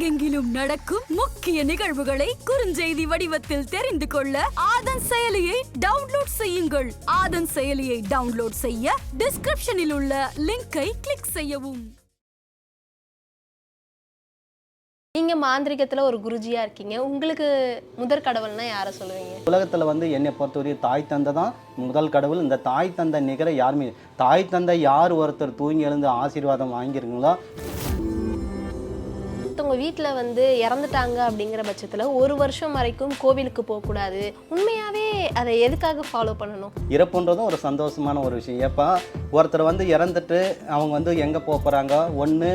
உலகெங்கிலும் நடக்கும் முக்கிய நிகழ்வுகளை குறுஞ்செய்தி வடிவத்தில் தெரிந்து கொள்ள ஆதன் செயலியை டவுன்லோட் செய்யுங்கள். ஆதன் செயலியை டவுன்லோட் செய்ய டிஸ்கிரிப்ஷனில் உள்ள லிங்கை கிளிக் செய்யவும். நீங்க மாந்திரிகத்துல ஒரு குருஜியா இருக்கீங்க. உங்களுக்கு முதற் கடவுள்னா யாரை சொல்லுவீங்க? உலகத்தில் வந்து என்னை பொறுத்தவரையும் தாய் தந்தை தான் முதல் கடவுள். இந்த தாய் தந்தை நிகர யாருமே. தாய் தந்தை யார்? ஒருத்தர் தூங்கி எழுந்து ஆசீர்வாதம் வாங்கியிருக்கீங்களோ? ஒருத்தவங்க வீட்டில் வந்து இறந்துட்டாங்க அப்படிங்கிற பட்சத்தில் ஒரு வருஷம் வரைக்கும் கோவிலுக்கு போகக்கூடாது உண்மையாகவே உண்மையாவே அதை எதுக்காக ஃபாலோ பண்ணணும்? இறப்புன்றதும் ஒரு சந்தோஷமான ஒரு விஷயம். ஏப்பா ஒருத்தர் வந்து இறந்துட்டு அவங்க வந்து எங்கே போக போகிறாங்க ஒன்று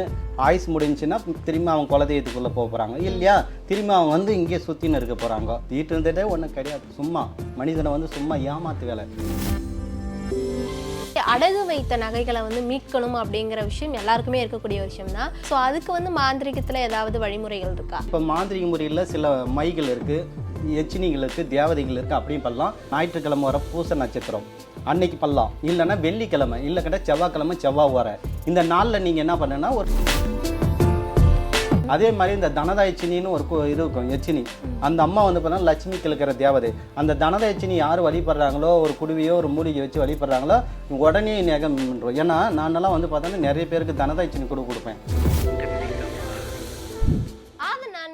ஆயுஸ் முடிஞ்சுன்னா திரும்பி அவங்க குலதெய்வத்துக்குள்ளே போக போகிறாங்க இல்லையா? திரும்பி அவங்க வந்து இங்கே சுற்றின்னு இருக்க போகிறாங்க வீட்டு இருந்ததே ஒன்றும் கிடையாது. சும்மா மனிதனை வந்து சும்மா ஏமாத்து வேலை. அடகு வைத்த நகைகளை வந்து மீட்கணும் அப்படிங்கிற விஷயம் எல்லாருக்குமே இருக்கக்கூடிய விஷயம் தான் ஸோ அதுக்கு வந்து மாந்திரிகத்தில் ஏதாவது வழிமுறைகள் இருக்கா? இப்போ மாந்திரிக முறையில் சில மைகள் இருக்குது எச்சினிகளுக்கு இருக்குது தேவதைகள் இருக்குது அப்படியும் பண்ணலாம். ஞாயிற்றுக்கிழமை வர பூச நட்சத்திரம் அன்னைக்கு பண்ணலாம். இல்லைன்னா வெள்ளிக்கிழமை இல்லை கிட்ட செவ்வாய்க்கிழமை செவ்வாய் வர. இந்த நாளில் நீங்கள் என்ன பண்ணுன்னா ஒரு அதே மாதிரி இந்த தனதாயச்சினின்னு ஒரு இது இருக்கும் எச்சினி அந்த அம்மா வந்து பார்த்தீங்கன்னா லட்சுமி கிழக்கிற தேவதை. அந்த தனதாயச்சினி யார் வழிபடுறாங்களோ ஒரு குடுவையோ ஒரு மூலிகை வச்சு வழிபடுறாங்களோ உடனே நெகம் நின்றும். ஏன்னா நானெல்லாம் வந்து பார்த்தோன்னா நிறைய பேருக்கு தனதாயச்சினி கொடு கொடுப்பேன்.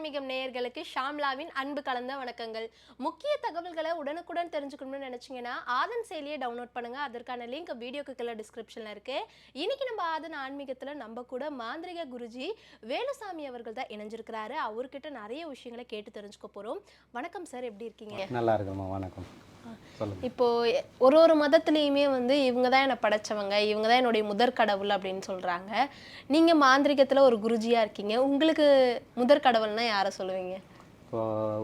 ஆன்மீகம் நேயர்களுக்கு ஷாம்லாவின் அன்பு கலந்த வணக்கங்கள். முக்கிய தகவல்களை உடனுக்குடன் தெரிஞ்சுக்கணும்னு நினைச்சீங்கன்னா ஆதன் செயலியை டவுன்லோட் பண்ணுங்க. அதற்கான லிங்க் வீடியோக்கு கீழே டிஸ்கிரிப்ஷனில் இருக்கு. இன்னைக்கு நம்ம ஆதன் ஆன்மீகத்துல நம்ம கூட மாந்திரிக குருஜி வேலுசாமி அவர்கள் தான் இணைஞ்சிருக்கிறாரு. அவர்கிட்ட நிறைய விஷயங்களை கேட்டு தெரிஞ்சுக்க போறோம். வணக்கம் சார் எப்படி இருக்கீங்க? நல்லா இருக்குமா வணக்கம். இப்போ ஒரு ஒரு மதத்துலேயுமே வந்து இவங்க தான் என்னை படைச்சவங்க இவங்க தான் என்னுடைய முதற் கடவுள் அப்படின்னு சொல்றாங்க. நீங்க மாந்திரிகத்துல ஒரு குருஜியா இருக்கீங்க. உங்களுக்கு முதற் கடவுள்னா யாரை சொல்லுவீங்க? இப்போ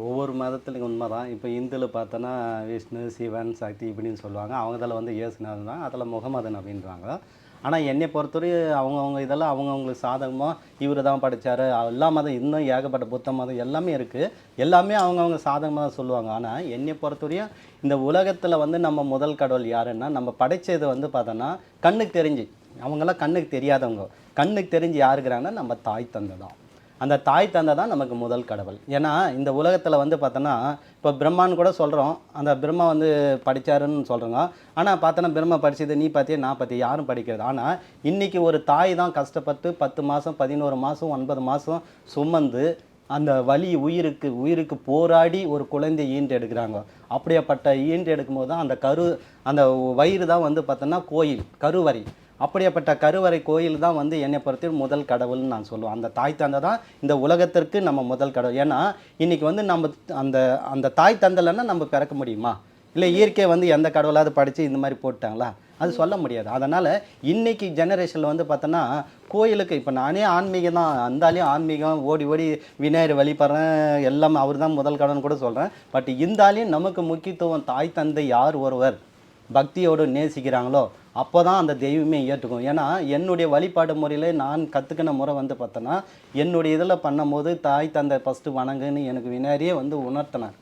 ஒவ்வொரு மதத்துலையும் உண்மை தான் இப்போ இந்துல பார்த்தோன்னா விஷ்ணு சிவன் சக்தி இப்படின்னு சொல்லுவாங்க. அவங்க இதில் வந்து இயேசுநாதன் தான் அதில் முகமதன் அப்படின்றாங்க. ஆனால் என்னை பொறுத்தவரை அவங்கவுங்க இதெல்லாம் அவங்கவுங்களுக்கு சாதகமாக இவர் தான் படித்தார் எல்லா மதம் இன்னும் ஏகப்பட்ட புத்த மதம் எல்லாமே இருக்குது எல்லாமே அவங்கவுங்க சாதகமாக தான் சொல்லுவாங்க. ஆனால் என்னை பொறுத்தவரையும் இந்த உலகத்தில் வந்து நம்ம முதல் கடவுள் யாருன்னா நம்ம படைச்சது வந்து பார்த்தோன்னா கண்ணுக்கு தெரிஞ்சு. அவங்கெல்லாம் கண்ணுக்கு தெரியாதவங்க. கண்ணுக்கு தெரிஞ்சு யாருக்கிறாங்கன்னா நம்ம தாய் தந்தை தான். அந்த தாய் தந்தை தான் நமக்கு முதல் கடவுள். ஏன்னா இந்த உலகத்தில் வந்து பார்த்தோன்னா இப்போ பிரம்மான்னு கூட சொல்கிறோம் அந்த பிரம்மா வந்து படித்தாருன்னு சொல்கிறோங்க ஆனால் பார்த்தோன்னா பிரம்மா படித்தது நீ பார்த்தியே நான் பார்த்தியா யாரும் படிக்கிறது. ஆனால் இன்றைக்கி ஒரு தாய் தான் கஷ்டப்பட்டு பத்து மாதம் பதினோரு மாதம் ஒன்பது மாதம் சுமந்து அந்த வலி உயிருக்கு உயிருக்கு போராடி ஒரு குழந்தை ஈண்டு எடுக்கிறாங்க அப்படியேப்பட்ட ஈண்டு எடுக்கும்போது தான் அந்த கரு அந்த வயிறு தான் வந்து பார்த்தோன்னா கோயில் கருவறை. அப்படியேப்பட்ட கருவறை கோயில் தான் வந்து என்னை பொறுத்த முதல் கடவுள்னு நான் சொல்லுவேன். அந்த தாய் தந்தை தான் இந்த உலகத்திற்கு நம்ம முதல் கடவுள். ஏன்னா இன்றைக்கி வந்து நம்ம அந்த அந்த தாய் தந்தைலன்னா நம்ம பிறக்க முடியுமா? இல்லை இயற்கை வந்து எந்த கடவுளாவது படித்து இந்த மாதிரி போட்டாங்களா அது சொல்ல முடியாது. அதனால் இன்னைக்கு ஜெனரேஷனில் வந்து பார்த்தோன்னா கோயிலுக்கு இப்போ நானே ஆன்மீகம் தான் அந்தாலையும் ஆன்மீகம் ஓடி ஓடி விநாயகர் வழிபடுறேன் எல்லாம் அவர் தான் முதல் கடவுள்னு கூட சொல்கிறேன் பட் இருந்தாலையும் நமக்கு முக்கியத்துவம் தாய் தந்தை யார் ஒருவர்? பக்தியோடு நேசிக்கிறாங்களோ? அப்போ தான் அந்த தெய்வமே ஏற்றுக்கும். ஏன்னா என்னுடைய வழிபாடு முறையில் நான் கற்றுக்கின முறை வந்து பார்த்தோன்னா என்னுடைய இதில் பண்ணும்போது தாய் தந்தை ஃபஸ்ட்டு வணங்குன்னு எனக்கு வினாடியே வந்து உணர்த்தினார்.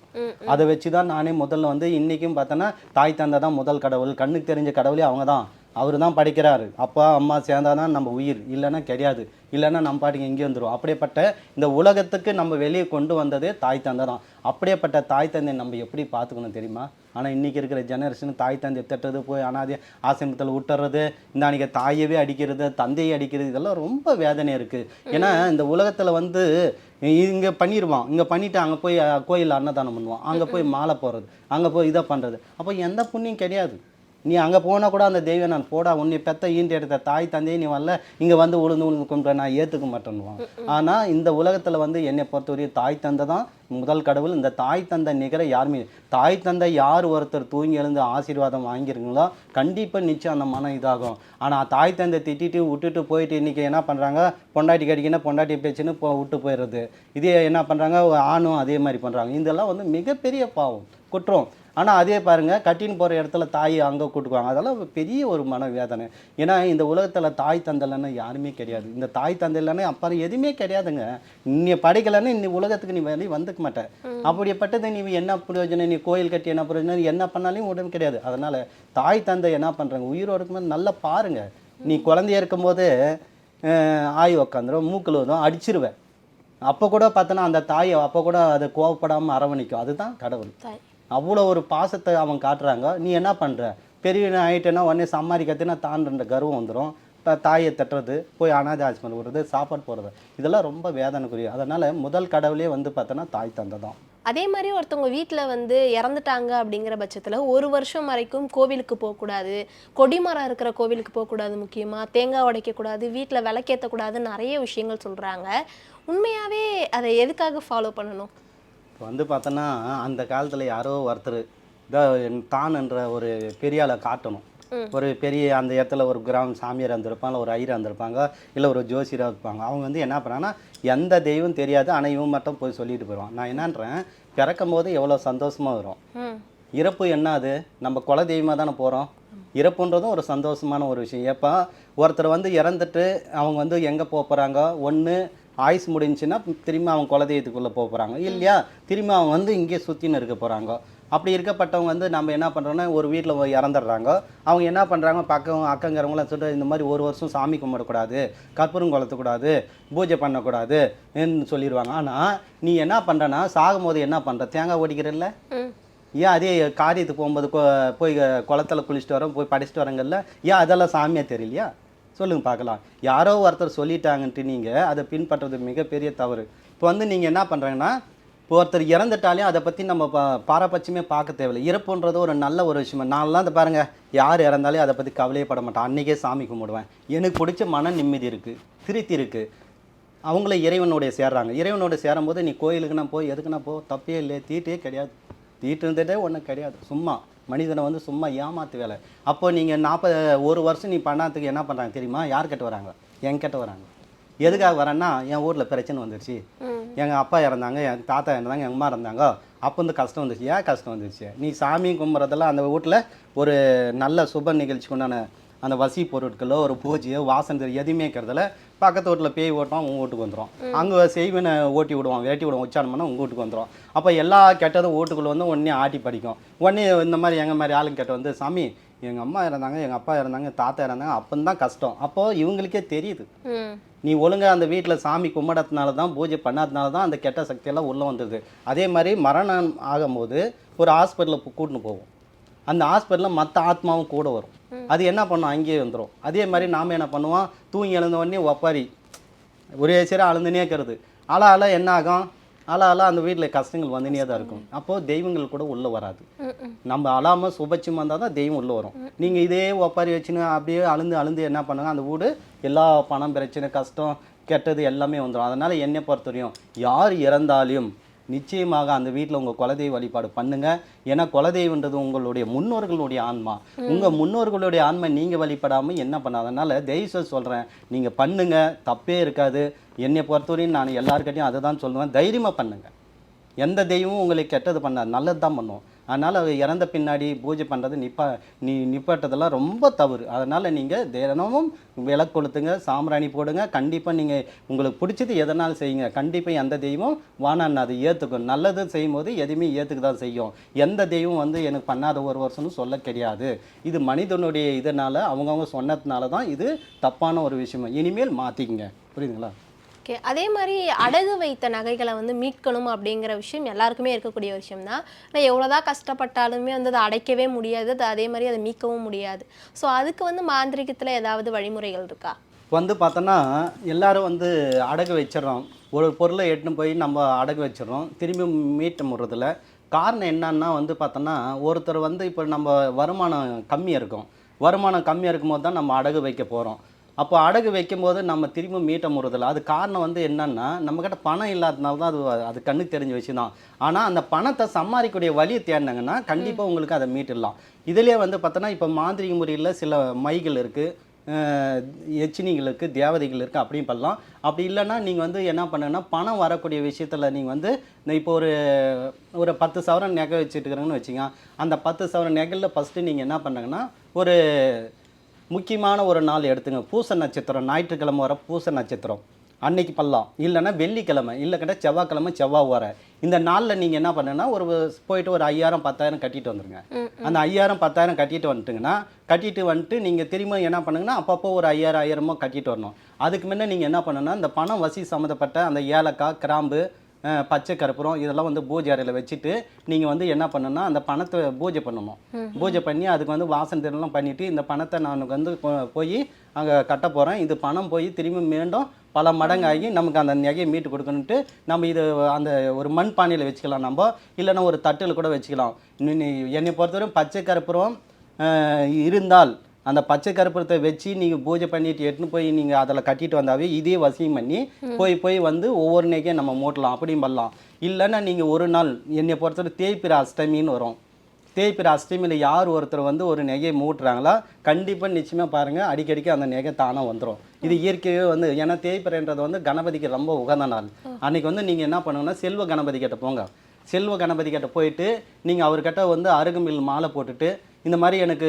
அதை வச்சு தான் நானே முதல்ல வந்து இன்றைக்கும் பார்த்தோன்னா தாய் தந்தை தான் முதல் கடவுள். கண்ணுக்கு தெரிஞ்ச கடவுளே அவங்க தான். அவர் தான் படிக்கிறாரு. அப்பா அம்மா சேர்ந்தாதான் நம்ம உயிர். இல்லைன்னா கிடையாது. இல்லைன்னா நம்ம பாட்டுக்கு எங்கேயும் வந்துடும் அப்படியேப்பட்ட இந்த உலகத்துக்கு நம்ம வெளியே கொண்டு வந்ததே தாய் தந்தை தான். அப்படியேப்பட்ட தாய் தந்தை நம்ம எப்படி பார்த்துக்கணும் தெரியுமா? ஆனால் இன்றைக்கி இருக்கிற ஜெனரேஷன் தாய் தந்தை திட்டுறது போய் அனாதை ஆசிரமத்தில் விட்டுறது இந்த அன்றைக்கி தாயவே அடிக்கிறது தந்தையை அடிக்கிறது இதெல்லாம் ரொம்ப வேதனை இருக்குது ஏன்னா இந்த உலகத்தில் வந்து இங்கே பண்ணிடுவான் இங்கே பண்ணிவிட்டு அங்கே போய் கோயில்ல அன்னதானம் பண்ணுவான். அங்கே போய் மாலை போடுறது அங்கே போய் இதை பண்ணுறது அப்போ எந்த புண்ணியம் கிடையாது. நீ அங்கே போனால் கூட அந்த தெய்வம் நான் போடா உன்னை பெத்த ஈண்டு எடுத்த தாய் தந்தையை நீ வரல இங்கே வந்து உளுந்து உளுந்து கும்பிட்டு நான் ஏற்றுக்க மாட்டேன்னுவான். ஆனால் இந்த உலகத்தில் வந்து என்னை பொறுத்தவரையும் தாய் தந்தை தான் முதல் கடவுள். இந்த தாய் தந்தை நிகர யாருமே தாய் தந்தை யார் ஒருத்தர் தூங்கி எழுந்து ஆசீர்வாதம் வாங்கியிருக்கீங்களோ கண்டிப்பாக நிச்சயம் அந்த மனம் இதாகும். ஆனால் தாய் தந்தை திட்டிட்டு விட்டுட்டு போயிட்டு இன்றைக்கி என்ன பண்ணுறாங்க பொண்டாட்டி கடிக்கினா பொண்டாட்டி பேச்சுன்னு போ விட்டு போயிடுறது. இதே என்ன பண்ணுறாங்க ஆணும் அதே மாதிரி பண்ணுறாங்க இதெல்லாம் வந்து மிகப்பெரிய பாவம் குற்றம். ஆனால் அதே பாருங்கள் கட்டின்னு போகிற இடத்துல தாய் அங்கே கூட்டுக்குவாங்க. அதெல்லாம் பெரிய ஒரு மன வேதனை ஏன்னா இந்த உலகத்தில் தாய் தந்தைலன்னு யாருமே கிடையாது. இந்த தாய் தந்தை இல்லைன்னா அப்புறம் எதுவுமே கிடையாதுங்க. நீ படிக்கலைன்னா இந்த உலகத்துக்கு நீ வெளியே வந்துக்க மாட்ட. அப்படிப்பட்டது நீ என்ன பிரயோஜனம்? நீ கோயில் கட்டி என்ன பிரயோஜனம்? என்ன பண்ணாலும் உடம்பு கிடையாது. அதனால் தாய் தந்தை என்ன பண்ணுறாங்க உயிரோடு இருக்கும்போது நல்லா பாருங்கள் நீ குழந்தைய இருக்கும்போது ஆய் உக்காந்துரும் மூக்கில் வரும் அடிச்சிருவேன். அப்போ கூட பார்த்தோன்னா அந்த தாய் அப்போ கூட அது கோவப்படாமல் அரவணைக்கும். அதுதான் கடவுள். தாய். அவ்வளோ ஒரு பாசத்தை அவன் காட்டுறாங்க. நீ என்ன பண்ணுற பெரிய ஆகிட்டேன்னா உடனே சம்மாதிக்கிறதுனா தாண்டன்ற கர்வம் வந்துடும் இப்போ தாயை தட்டுறது போய் அனாதை ஆசிரமம் விடுறது சாப்பாடு போடுறது. இதெல்லாம் ரொம்ப வேதனைக்குரிய. அதனால் முதல் கடவுளே வந்து பார்த்தோன்னா தாய் தந்தை தான். அதே மாதிரி ஒருத்தவங்க வீட்டில் வந்து இறந்துட்டாங்க அப்படிங்கிற பட்சத்தில் ஒரு வருஷம் வரைக்கும் கோவிலுக்கு போகக்கூடாது கொடிமரம் இருக்கிற கோவிலுக்கு போகக்கூடாது முக்கியமாக தேங்காய் உடைக்கக்கூடாது வீட்டில் விளக்கேற்றக்கூடாது நிறைய விஷயங்கள் சொல்கிறாங்க உண்மையாகவே அதை எதுக்காக ஃபாலோ பண்ணணும்? இப்போ வந்து பார்த்தோன்னா அந்த காலத்தில் யாரோ ஒருத்தர் இதோ தான் என்ற ஒரு பெரிய ஆளை காட்டணும் ஒரு பெரிய அந்த இடத்துல ஒரு கிராம சாமியார் இருந்திருப்பாங்க இல்லை ஒரு ஐயர் இருந்திருப்பாங்க இல்லை ஒரு ஜோசியராக இருப்பாங்க. அவங்க வந்து என்ன பண்ணுறாங்கன்னா எந்த தெய்வம் தெரியாது ஆனால் இவன் மட்டும் போய் சொல்லிட்டு போயிடுவான். நான் என்னன்றேன் பிறக்கும் போது எவ்வளோ சந்தோஷமாக வரும். இறப்பு என்ன அது? நம்ம குல தெய்வமாக தானே போகிறோம் இறப்புன்றதும் ஒரு சந்தோஷமான ஒரு விஷயம். எப்போ? ஒருத்தர் வந்து இறந்துட்டு அவங்க வந்து எங்கே போக போகிறாங்க ஒன்று ஆயுஸ் முடிஞ்சுன்னா திரும்பி அவங்க குலதெய்வத்துக்குள்ளே போக போகிறாங்க இல்லையா? திரும்பி அவங்க வந்து இங்கே சுற்றின்னு இருக்க போகிறாங்க அப்படி இருக்கப்பட்டவங்க வந்து நம்ம என்ன பண்ணுறோன்னா ஒரு வீட்டில் இறந்துடுறாங்க. அவங்க என்ன பண்ணுறாங்க பக்கம் அக்கங்கிறவங்களாம் சொல்லிட்டு இந்த மாதிரி ஒரு வருஷம் சாமி கும்பிடக்கூடாது கற்பூரம் கொளுத்தக்கூடாது பூஜை பண்ணக்கூடாது சொல்லிடுவாங்க. ஆனால் நீ என்ன பண்ணுறனா சாகும்போது என்ன பண்ணுற தேங்காய் ஓடிக்கிறல்ல ஏன் அதே காரியத்துக்கு போகும்போது போய் குளத்துல குளிச்சுட்டு வரோம் போய் படிச்சுட்டு வரங்கல்ல? ஏன் அதெல்லாம் சாமியாக தெரியலையா? சொல்லுங்கள் பார்க்கலாம். யாரோ ஒருத்தர் சொல்லிட்டாங்கன்ட்டு நீங்கள் அதை பின்பற்றுறது மிகப்பெரிய தவறு. இப்போ வந்து நீங்கள் என்ன பண்ணுறாங்கன்னா இப்போ ஒருத்தர் இறந்துட்டாலே அதை பற்றி நம்ம பா பாரபட்சமே பார்க்க தேவையில்லை. இறப்புன்றது ஒரு நல்ல ஒரு விஷயம். நான்லாம் அதை பாருங்கள் யார் இறந்தாலே அதை பற்றி கவலையே பட மாட்டேன். அன்றைக்கே சாமி கும்பிடுவேன். எனக்கு பிடிச்ச மன நிம்மதி இருக்குது திருத்தி இருக்குது அவங்கள இறைவனுடைய சேர்றாங்க. இறைவனோட சேரும்போது நீ கோயிலுக்குன்னா போய் எதுக்குன்னா போ தப்பே இல்லை தீட்டே கிடையாது. தீட்டு தீட்டுன்றதே ஒன்றும் கிடையாது. சும்மா. மனிதனை வந்து சும்மா ஏமாத்து வேலை. அப்போ நீங்கள் நாற்பது ஒரு வருஷம் நீ பண்ணாததுக்கு என்ன பண்ணுறாங்க தெரியுமா? யார் கிட்ட வராங்க? என் கிட்ட வராங்க. எதுக்காக வரேன்னா என் ஊரில் பிரச்சனை வந்துருச்சு. எங்கள் அப்பா இறந்தாங்க என் தாத்தா இறந்தாங்க எங்கள் அம்மா இருந்தாங்க அப்போ வந்து கஷ்டம் வந்துச்சு ஏன் கஷ்டம் வந்துச்சு நீ சாமி கும்பிட்றதெல்லாம் அந்த வீட்டில் ஒரு நல்ல சுப நிகழ்ச்சிக்கு உண்டான அந்த வசி பொருட்களோ ஒரு பூஜையோ வாசனை எதுவுமே இருக்கிறதுல பக்கத்து வீட்டில் பேய் ஓட்டுவான் உங்கள் வீட்டுக்கு வந்துடும் அங்கே செய்வனை ஓட்டி விடுவான் வேட்டி விடுவான் உச்சாரணம் பண்ணால் உங்கள் வீட்டுக்கு வந்துடும் அப்போ எல்லா கெட்டதும் வீட்டுக்குள்ளே வந்து உடனே ஆட்டி படிக்கும் உடனே இந்த மாதிரி எங்கள் மாதிரி ஆளுங்க கேட்ட வந்து சாமி எங்கள் அம்மா இறந்தாங்க எங்கள் அப்பா இறந்தாங்க தாத்தா இறந்தாங்க அப்போ தான் கஷ்டம். அப்போது இவங்களுக்கே தெரியுது. நீ ஒழுங்கா அந்த வீட்டில் சாமி கும்பிடறதுனால தான் பூஜை பண்ணாதனால தான் அந்த கெட்ட சக்தியெல்லாம் உள்ளே வந்துடுது அதே மாதிரி மரணம் ஆகும்போது ஒரு ஹாஸ்பிட்டலில் கூட்டின்னு போவோம். அந்த ஹாஸ்பிட்டலில் மற்ற ஆத்மாவும் கூட வரும். அது என்ன பண்ணும்? அங்கேயே வந்துடும் அதே மாதிரி நாம் என்ன பண்ணுவோம்? தூங்கி எழுந்த உடனே ஒப்பாரி. ஒரே சரி அழுந்துனே இருக்கிறது. அல அல என்ன ஆகும்? அல அல அந்த வீட்டில் கஷ்டங்கள் வந்துனே தான் இருக்கும். அப்போது தெய்வங்கள் கூட உள்ளே வராது. நம்ம அழாமல் சுபட்சமாக இருந்தால் தான் தெய்வம் உள்ளே வரும். நீங்கள் இதே ஒப்பாரி வச்சுன்னு அப்படியே அழுந்து அழுந்து என்ன பண்ணுங்க? அந்த வீடு எல்லா பணம் பிரச்சனை கஷ்டம் கெட்டது எல்லாமே வந்துடும் அதனால் என்னை பொறுத்தவரையும் யார் இறந்தாலும் நிச்சயமாக அந்த வீட்டில் உங்கள் குலதெய்வ வழிபாடு பண்ணுங்க. ஏன்னா குலதெய்வன்றது உங்களுடைய முன்னோர்களுடைய ஆன்மா. உங்கள் முன்னோர்களுடைய ஆன்மா நீங்கள் வழிபடாமல் என்ன பண்ணாது அதனால் தயவுசெய்து சொல்கிறேன் நீங்கள் பண்ணுங்க. தப்பே இருக்காது. என்னை பொறுத்தவரையும் நான் எல்லாருக்கிட்டையும் அதை தான் சொல்லுவேன். தைரியமாக பண்ணுங்க. எந்த தெய்வமும் உங்களுக்கு கெட்டது பண்ணாது. நல்லது தான் பண்ணும் அதனால் அவர் இறந்த பின்னாடி பூஜை பண்ணுறது நிப்பா நீ நிப்பாட்டதெல்லாம் ரொம்ப தவறு. அதனால் நீங்கள் தினமும் விளக்கு கொளுத்துங்க சாம்பிராணி போடுங்க. கண்டிப்பாக நீங்கள் உங்களுக்கு பிடிச்சது எதனால் செய்யுங்க. கண்டிப்பாக எந்த தெய்வம் வானான்னு அதை ஏற்றுக்கும் நல்லது செய்யும்போது எதுவுமே ஏற்றுக்க தான் செய்யும். எந்த தெய்வம் வந்து எனக்கு பண்ணாத ஒரு வருஷம்னு சொல்ல கிடையாது. இது மனிதனுடைய இதனால் அவங்கவுங்க சொன்னதுனால தான் இது தப்பான ஒரு விஷயம். இனிமேல் மாற்றிக்கங்க புரியுதுங்களா? ஓகே. அதே மாதிரி அடகு வைத்த நகைகளை வந்து மீட்கணும் அப்படிங்கிற விஷயம் எல்லாருக்குமே இருக்கக்கூடிய விஷயம் தான் ஆனால் எவ்வளோதான் கஷ்டப்பட்டாலுமே வந்து அதை அடைக்கவே முடியாது. அது அதே மாதிரி அதை மீட்கவும் முடியாது. ஸோ அதுக்கு வந்து மாந்திரிகத்தில் ஏதாவது வழிமுறைகள் இருக்கா? வந்து பார்த்தோன்னா எல்லாரும் வந்து அடகு வச்சிடறோம். ஒரு பொருளை எட்டுன்னு போய் நம்ம அடகு வச்சிடறோம். திரும்பி மீட்ட முறதில்ல காரணம் என்னன்னா வந்து பார்த்தோன்னா ஒருத்தர் வந்து இப்போ நம்ம வருமானம் கம்மியாக இருக்கும். வருமானம் கம்மியாக இருக்கும்போது தான் நம்ம அடகு வைக்க போகிறோம் அப்போ அடகு வைக்கும்போது நம்ம திரும்ப மீட்ட முறதில்ல அது காரணம் வந்து என்னன்னா நம்மக்கிட்ட பணம் இல்லாதனால தான் அது அது கண்ணுக்கு தெரிஞ்ச விஷயம் தான். ஆனால் அந்த பணத்தை சம்பாதிக்கக்கூடிய வழியை தேடினாங்கன்னா கண்டிப்பாக உங்களுக்கு அதை மீட்டிடலாம். இதுலேயே வந்து பார்த்தோன்னா இப்போ மாந்திரிக முறையில் சில மைகள் இருக்குது எச்சினிகள் இருக்குது தேவதைகள் இருக்குது அப்படியும் பண்ணலாம். அப்படி இல்லைன்னா நீங்கள் வந்து என்ன பண்ணுன்னா பணம் வரக்கூடிய விஷயத்தில் நீங்கள் வந்து இந்த இப்போ ஒரு ஒரு பத்து சவரன் நகை வச்சுட்டுக்கிறீங்கன்னு வச்சுங்க அந்த பத்து சவரன் நகையில் ஃபஸ்ட்டு நீங்கள் என்ன பண்ணுங்கன்னா ஒரு முக்கியமான ஒரு நாள் எடுத்துங்க. பூச நட்சத்திரம் ஞாயிற்றுக்கிழமை வர பூச நட்சத்திரம். அன்னைக்கு பண்ணலாம். இல்லைன்னா வெள்ளிக்கிழமை இல்லை கிட்ட செவ்வாய்க்கிழமை செவ்வாய் வர. இந்த நாளில் நீங்கள் என்ன பண்ணுன்னா ஒரு போயிட்டு ஒரு ஐயாயிரம் பத்தாயிரம் கட்டிட்டு வந்துருங்க. அந்த ஐயாயிரம் பத்தாயிரம் கட்டிட்டு வந்துட்டுங்கன்னா கட்டிட்டு வந்துட்டு நீங்கள் திரும்ப என்ன பண்ணுங்கன்னா அப்பப்போ ஒரு ஐயாயிரம் ஐயாயிரமோ கட்டிட்டு வரணும். அதுக்கு முன்ன நீங்கள் என்ன பண்ணணும்னா இந்த பணம் வசி சம்மந்தப்பட்ட அந்த ஏலக்காய் கிராம்பு பச்சை கற்பூரம் இதெல்லாம் வந்து பூஜை அறையில் வச்சுட்டு நீங்கள் வந்து என்ன பண்ணணும்னா அந்த பணத்தை பூஜை பண்ணணும். பூஜை பண்ணி அதுக்கு வந்து வாசனை தினம்லாம் பண்ணிவிட்டு இந்த பணத்தை நான் வந்து போய் அங்கே கட்ட போகிறேன் இது பணம் போய் திரும்பி மீண்டும் பல மடங்காகி நமக்கு அந்த நகையை மீட்டு கொடுக்கணுன்ட்டு நம்ம இது அந்த ஒரு மண் பானையில் வச்சுக்கலாம் நம்ம. இல்லைன்னா ஒரு தட்டில் கூட வச்சுக்கலாம். என்னை பொறுத்தவரை பச்சை கற்பூரம் இருந்தால் அந்த பச்சை கற்பூரத்தை வச்சு நீங்கள் பூஜை பண்ணிட்டு எடுத்துன்னு போய் நீங்கள் அதில் கட்டிட்டு வந்தாவே இதே வசியம் பண்ணி போய் போய் வந்து ஒவ்வொரு நகையும் நம்ம மூட்டலாம் அப்படியும் பண்ணலாம். இல்லைன்னா நீங்கள் ஒரு நாள் என்னை பொறுத்தவரை தேய்பிர அஷ்டமின்னு வரும். தேய்பிர அஷ்டமியில் யார் ஒருத்தர் வந்து ஒரு நகையை மூட்டுறாங்களோ கண்டிப்பாக நிச்சயமாக பாருங்கள் அடிக்கடிக்கு அந்த நகை தானாக வந்துடும் இது இயற்கையே வந்து ஏன்னா தேய்பிரன்றது வந்து கணபதிக்கு ரொம்ப உகந்த நாள். அன்னைக்கு வந்து நீங்கள் என்ன பண்ணுங்கன்னா செல்வ கணபதி கிட்ட போங்க. செல்வ கணபதி கிட்ட போயிட்டு நீங்கள் அவர்கிட்ட வந்து அருகம்பில் மாலை போட்டுட்டு இந்த மாதிரி எனக்கு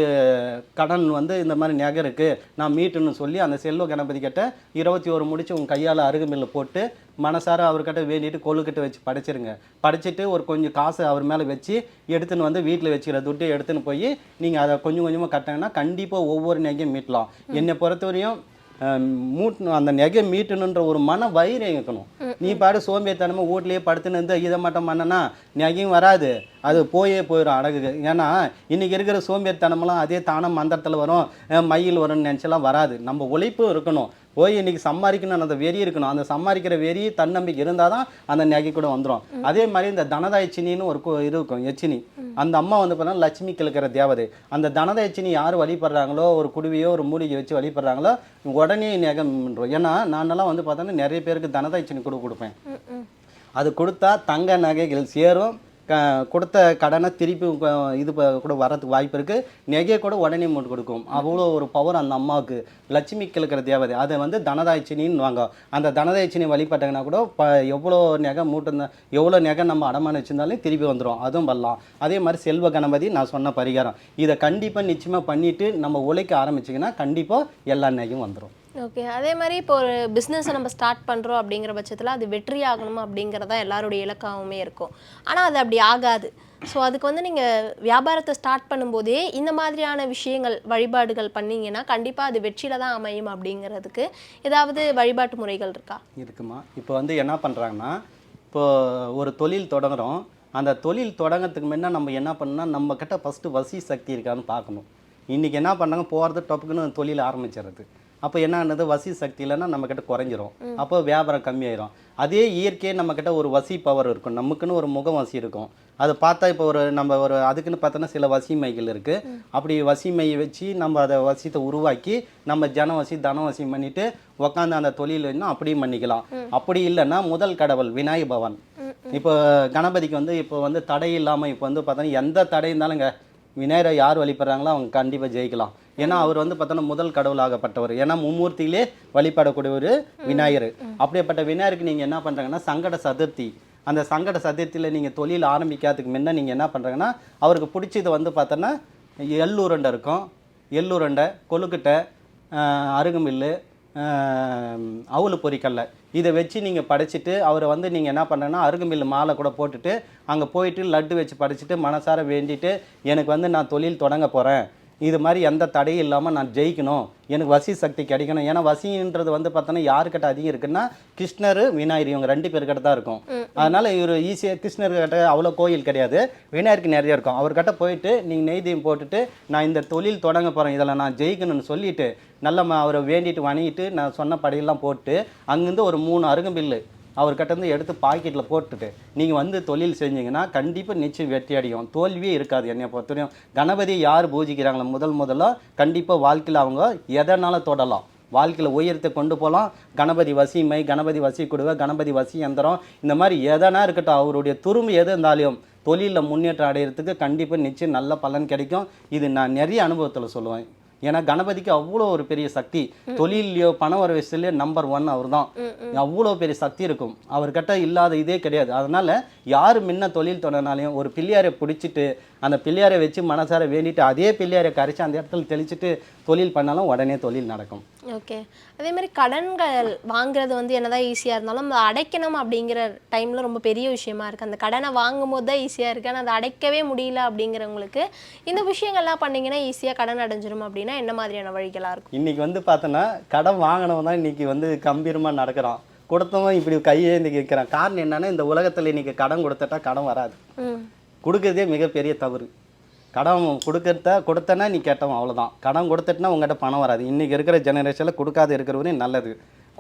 கடன் வந்து இந்த மாதிரி நகை இருக்குது நான் மீட்டுன்னு சொல்லி அந்த செல்வ கணபதி கிட்ட இருபத்தி ஒரு முடிச்சு உங்கள் கையால் அருகுமில்ல போட்டு மனசார அவர்கிட்ட வேண்டிட்டு கொழுக்கிட்ட வச்சு படைச்சிருங்க. படைச்சிட்டு ஒரு கொஞ்சம் காசு அவர் மேலே வச்சு எடுத்துன்னு வந்து வீட்டில் வச்சுக்கிற துட்டு எடுத்துன்னு போய் நீங்கள் அதை கொஞ்சம் கொஞ்சமாக கட்டினீங்கன்னா கண்டிப்பாக ஒவ்வொரு நகையும் மீட்டலாம். என்னை பொறுத்தவரையும் மூட்டணும் அந்த நகை மீட்டணுன்ற ஒரு மன வைரியம் இருக்கணும் நீ பாடு சோம்பேறித்தனமாக வீட்லயே படுத்துன்னு இருந்து இதை மட்டும் பண்ணனா நகையும் வராது. அது போயே போயிடும் அடகு ஏன்னா இன்னைக்கு இருக்கிற சோம்பேறித்தனமெல்லாம் அதே தானம் மந்திரத்தில் வரும். மயில் வரும்னு நினச்செல்லாம் வராது. நம்ம உழைப்பும் இருக்கணும். போய் இன்னைக்கு சம்பாதிக்கணும் அந்த வெறி இருக்கணும். அந்த சம்பாதிக்கிற வெறி தன்னம்பிக்கை இருந்தால் தான் அந்த நகை கூட வந்துடும் அதே மாதிரி இந்த தனதாயச்சினின்னு ஒரு இது இருக்கும் எச்சினி அந்த அம்மா வந்து பார்த்தீங்கன்னா லட்சுமி கிழக்கிற தேவதை. அந்த தனதாயச்சினி யார் வழிபடுறாங்களோ ஒரு குடுவையோ ஒரு மூலிகை வச்சு வழிபடுறாங்களோ உடனே நகம் ஏன்னா நானெல்லாம் வந்து பார்த்தோன்னா நிறைய பேருக்கு தனதாயச்சினி கூட கொடுப்பேன். அது கொடுத்தா தங்க நகைகள் சேரும் க கொடுத்த கடனை திருப்பி இது ப- கூட வரதுக்கு வாய்ப்பு இருக்குது நெகையை கூட உடனே மூட்டு கொடுக்கும். அவ்வளோ ஒரு பவர் அந்த அம்மாவுக்கு. லட்சுமி கிழக்கிற தேவதை. அதை வந்து தனதாய்ச்சினின்னு வாங்க. அந்த தனதாய்ச்சினி வழிபட்டாங்கன்னா கூட இப்போ எவ்வளோ நெகை மூட்டு எவ்வளோ நெகை நம்ம அடமான வச்சிருந்தாலும் திருப்பி வந்துடும் அதுவும் பண்ணலாம் அதே மாதிரி செல்வ கணபதி நான் சொன்ன பரிகாரம். இதை கண்டிப்பாக நிச்சயமாக பண்ணிவிட்டு நம்ம உழைக்க ஆரம்பிச்சிங்கன்னா கண்டிப்பாக எல்லா நெகையும் வந்துடும் ஓகே அதே மாதிரி இப்போ ஒரு பிஸ்னஸை நம்ம ஸ்டார்ட் பண்ணுறோம் அப்படிங்கிற பட்சத்தில் அது வெற்றி ஆகணும் அப்படிங்கிறது தான் எல்லாருடைய இலக்காகவுமே இருக்கும். ஆனால் அது அப்படி ஆகாது. ஸோ அதுக்கு வந்து நீங்கள் வியாபாரத்தை ஸ்டார்ட் பண்ணும்போதே இந்த மாதிரியான விஷயங்கள் வழிபாடுகள் பண்ணிங்கன்னா கண்டிப்பாக அது வெற்றியில் தான் அமையும் அப்படிங்கிறதுக்கு ஏதாவது வழிபாட்டு முறைகள் இருக்கா? இருக்குமா? இப்போ வந்து என்ன பண்ணுறாங்கன்னா இப்போ ஒரு தொழில் தொடங்குறோம். அந்த தொழில் தொடங்கிறதுக்கு முன்னே நம்ம என்ன பண்ணால் நம்மக்கிட்ட ஃபஸ்ட்டு வசி சக்தி இருக்கான்னு பார்க்கணும். இன்றைக்கி என்ன பண்ணாங்க போகிறது டப்புக்குன்னு தொழில் ஆரம்பிச்சிடுறது. அப்போ என்ன ஆனது? வசி சக்தி இல்லைன்னா நம்ம கிட்ட குறைஞ்சிரும் அப்போ வியாபாரம் கம்மியாயிரும். அதே இயற்கையே நம்ம கிட்ட ஒரு வசி பவர் இருக்கும். நமக்குன்னு ஒரு முகம் வசி இருக்கும். அதை பார்த்தா இப்போ ஒரு நம்ம ஒரு அதுக்குன்னு பார்த்தோன்னா சில வசிமைகள் இருக்குது அப்படி வசிமையை வச்சு நம்ம அதை வசியத்தை உருவாக்கி நம்ம ஜனவசி தனவசி பண்ணிட்டு உக்காந்து அந்த தொழில் இன்னும் அப்படியும் பண்ணிக்கலாம். அப்படி இல்லைன்னா முதல் கடவுள் விநாயக பவன் இப்போ கணபதிக்கு வந்து இப்போ வந்து தடை இல்லாமல் இப்போ வந்து பார்த்தோன்னா எந்த தடை இருந்தாலுங்க விநாயகரை யார் வழிபடுறாங்களோ அவங்க கண்டிப்பாக ஜெயிக்கலாம். ஏன்னா அவர் வந்து பார்த்தோன்னா முதல் கடவுளாகப்பட்டவர் ஏன்னா மும்மூர்த்தியிலே வழிபடக்கூடியவர் விநாயகர். அப்படிப்பட்ட விநாயகருக்கு நீங்கள் என்ன பண்ணுறாங்கன்னா சங்கட சதுர்த்தி. அந்த சங்கட சதுர்த்தியில் நீங்கள் தொழில் ஆரம்பிக்காததுக்கு முன்ன நீங்கள் என்ன பண்ணுறாங்கன்னா அவருக்கு பிடிச்சது வந்து பார்த்தோன்னா எள்ளுருண்டை இருக்கும். எள்ளுருண்டை கொழுக்கட்டை ஆஹ், அருகம்பில்லு அவுளு பொரிக்கல்ல இதை வச்சு நீங்கள் படைச்சிட்டு அவரை வந்து நீங்கள் என்ன பண்ணுறேன்னா அருகம்பில்லு மாலை கூட போட்டுட்டு அங்கே போயிட்டு லட்டு வச்சு படைச்சிட்டு மனசார வேண்டிட்டு எனக்கு வந்து நான் தொழில் தொடங்க போகிறேன் இது மாதிரி எந்த தடையும் இல்லாமல் நான் ஜெயிக்கணும். எனக்கு வசி சக்தி கிடைக்கணும். ஏன்னா வசின்றது வந்து பார்த்தோன்னா யாருக்கிட்ட அதிகம் இருக்குன்னா கிருஷ்ணர் விநாயகர் இவங்க ரெண்டு பேர்கிட்ட தான் இருக்கும். அதனால இவர் ஈஸியாக கிருஷ்ணர் கிட்ட அவ்வளோ கோயில் கிடையாது. விநாயகருக்கு நிறைய இருக்கும். அவர்கிட்ட போயிட்டு நீங்கள் நெய்தீயம் போட்டுட்டு நான் இந்த தொழில் தொடங்க போகிறேன் இதில் நான் ஜெயிக்கணும்னு சொல்லிட்டு நல்ல ம- அவரை வேண்டிட்டு வணங்கிட்டு நான் சொன்ன படையெல்லாம் போட்டு அங்கேருந்து ஒரு மூணு அருகம்பில்லு அவர்கிட்டருந்து எடுத்து பாக்கெட்டில் போட்டுட்டு நீங்கள் வந்து தொழில் செஞ்சீங்கன்னா கண்டிப்பாக நிச்சயம் வெற்றி அடையும். தோல்வியே இருக்காது என்னை பொறுத்தவரையும். கணபதி யார் பூஜிக்கிறாங்களோ முதல் முதல்ல கண்டிப்பாக வாழ்க்கையில் அவங்க எதனால் தொடலாம்? வாழ்க்கையில் உயரத்தை கொண்டு போகலாம் கணபதி வசிமை கணபதி வசி கொடுவை கணபதி வசி யந்திரம் இந்த மாதிரி எதனா இருக்கட்டும் அவருடைய துரும்பு எது இருந்தாலும் தொழிலில் முன்னேற்றம் அடையிறதுக்கு கண்டிப்பாக நிச்சயம் நல்ல பலன் கிடைக்கும். இது நான் நிறைய அனுபவத்தில் சொல்லுவேன். ஏன்னா கணபதிக்கு அவ்வளோ ஒரு பெரிய சக்தி. தொழிலையோ பண வர விஷயத்துலையோ நம்பர் ஒன் அவர் தான் அவ்வளோ பெரிய சக்தி இருக்கும். அவர்கிட்ட இல்லாத இதே கிடையாது. அதனால யார் முன்ன தொழில் தொடங்கினாலையும் ஒரு பிள்ளையாரை பிடிச்சிட்டு அந்த பிள்ளையாரை வச்சு மனசார வேண்டிட்டு அதே பிள்ளையாரை கரைச்சி அந்த இடத்துல தெளிச்சுட்டு தொழில் பண்ணாலும் உடனே தொழில் நடக்கும். ஓகே. அதே மாதிரி கடன்கள் வாங்குறது வந்து என்னதான் ஈஸியாக இருந்தாலும் அடைக்கணும் அப்படிங்கிற டைமில் ரொம்ப பெரிய விஷயமா இருக்குது அந்த கடனை வாங்கும் போது தான் ஈஸியாக இருக்குது ஆனால் அதை அடைக்கவே முடியல அப்படிங்கிறவங்களுக்கு இந்த விஷயங்கள்லாம் பண்ணீங்கன்னா ஈஸியாக கடன் அடைஞ்சிரும் அப்படின்னா என்ன மாதிரியான வழிகளாக இருக்கும்? இன்னைக்கு வந்து பார்த்தோன்னா கடன் வாங்கினவன் தான் இன்னைக்கு வந்து கம்பீரமாக நடக்கிறான். கொடுத்தவன் இப்படி கையேந்தி கேட்குறான் காரணம் என்னன்னா இந்த உலகத்தில் இன்னைக்கு கடன் கொடுத்துட்டா கடன் வராது. கொடுக்கறதே மிகப்பெரிய தவறு. கடன் கொடுக்கறத கொடுத்தனா நீ கேட்டவன் அவ்வளோதான் கடன் கொடுத்துட்டுனா உங்கள்கிட்ட பணம் வராது. இன்றைக்கி இருக்கிற ஜெனரேஷனில் கொடுக்காத இருக்கிறவரையும் நல்லது.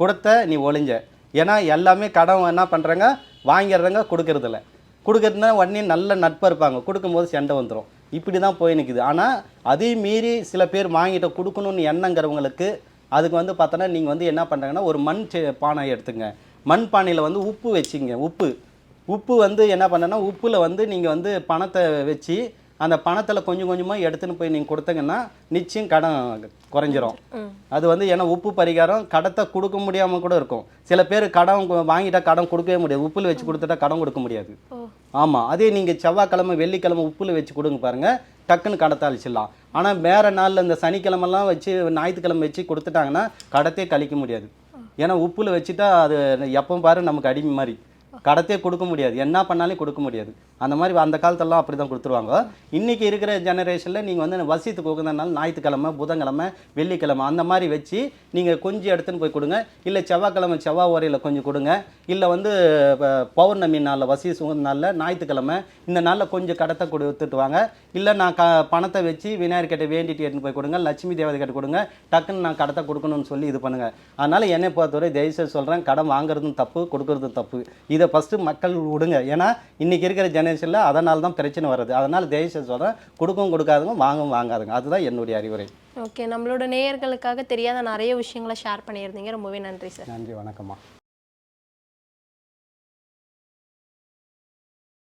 கொடுத்த நீ ஒழிஞ்ச ஏன்னா எல்லாமே கடன் என்ன பண்ணுறாங்க வாங்கிடுறாங்க கொடுக்கறதில்ல. கொடுக்கறதுனா உடனே நல்ல நட்பாக இருப்பாங்க. கொடுக்கும்போது சண்டை வந்துடும் இப்படி தான் போய் நிற்குது ஆனால் அதையும் மீறி சில பேர் வாங்கிட்ட கொடுக்கணும்னு எண்ணங்கிறவங்களுக்கு அதுக்கு வந்து பார்த்தோன்னா நீங்கள் வந்து என்ன பண்ணுறாங்கன்னா ஒரு மண் பானை எடுத்துங்க. மண் பானையில் வந்து உப்பு வச்சுங்க. உப்பு. உப்பு வந்து என்ன பண்ணனா உப்பில் வந்து நீங்கள் வந்து பணத்தை வச்சு அந்த பணத்தில் கொஞ்சம் கொஞ்சமாக எடுத்துன்னு போய் நீங்கள் கொடுத்தீங்கன்னா நிச்சயம் கடன் குறைஞ்சிரும். அது வந்து ஏன்னா உப்பு பரிகாரம் கடத்தை கொடுக்க முடியாமல் கூட இருக்கும். சில பேர் கடன் கு- வாங்கிட்டா கடன் கொடுக்கவே முடியாது. உப்பில் வச்சு கொடுத்துட்டா கடன் கொடுக்க முடியாது. ஆமாம் அதே நீங்கள் செவ்வாய்க்கிழமை வெள்ளிக்கிழமை உப்பில் வச்சு கொடுங்க பாருங்கள் டக்குன்னு கடத்தை அழிச்சிடலாம். ஆனால் வேறு நாளில் இந்த சனிக்கிழமெல்லாம் வச்சு ஞாயிற்றுக்கிழமை வச்சு கொடுத்துட்டாங்கன்னா கடத்தே கழிக்க முடியாது. ஏன்னா உப்பில் வச்சுட்டா அது எப்போ பாரு நமக்கு அடிமை மாதிரி. கடத்தே கொடுக்க முடியாது. என்ன பண்ணாலும் கொடுக்க முடியாது. அந்த மாதிரி அந்த காலத்தெல்லாம் அப்படி தான் கொடுத்துருவாங்க. இன்றைக்கி இருக்கிற ஜெனரேஷனில் நீங்கள் வந்து வசியத்துக்கு உகந்தனால ஞாயிற்றுக்கிழமை புதன்கிழமை வெள்ளிக்கிழமை அந்த மாதிரி வச்சு நீங்கள் கொஞ்சம் எடுத்துன்னு போய் கொடுங்க. இல்லை செவ்வாய்க்கிழமை செவ்வாய் உரையில் கொஞ்சம் கொடுங்க. இல்லை வந்து இப்போ பௌர்ணமி நாளில் வசி சுகந்த நாளில் ஞாயிற்றுக்கிழமை இந்த நாளில் கொஞ்சம் கடத்தை கொடுத்துட்டு வாங்க. இல்லை நான் க பணத்தை வச்சு விநாயகர் கிட்ட வேண்டிட்டு எடுத்துன்னு போய் கொடுங்க. லட்சுமி தேவதை கிட்ட கொடுங்க. டக்குன்னு நான் கடத்தை கொடுக்கணும்னு சொல்லி இது பண்ணுங்கள் அதனால் என்னை பொறுத்தவரை தயவுசெய்து சொல்கிறேன் கடன் வாங்குறதும் தப்பு கொடுக்கறதும் தப்பு. இதை இதை ஃபஸ்ட்டு மக்கள் விடுங்க. ஏன்னா இன்றைக்கி இருக்கிற ஜெனரேஷனில் அதனால தான் பிரச்சனை வருது. அதனால் தயவுசெய்து சொல்கிறேன் கொடுக்கவும் கொடுக்காதுங்க வாங்கவும் வாங்காதுங்க அதுதான் என்னுடைய அறிவுரை. ஓகே நம்மளோட நேயர்களுக்காக தெரியாத நிறைய விஷயங்களை ஷேர் பண்ணியிருந்தீங்க. ரொம்பவே நன்றி சார் நன்றி வணக்கம்மா.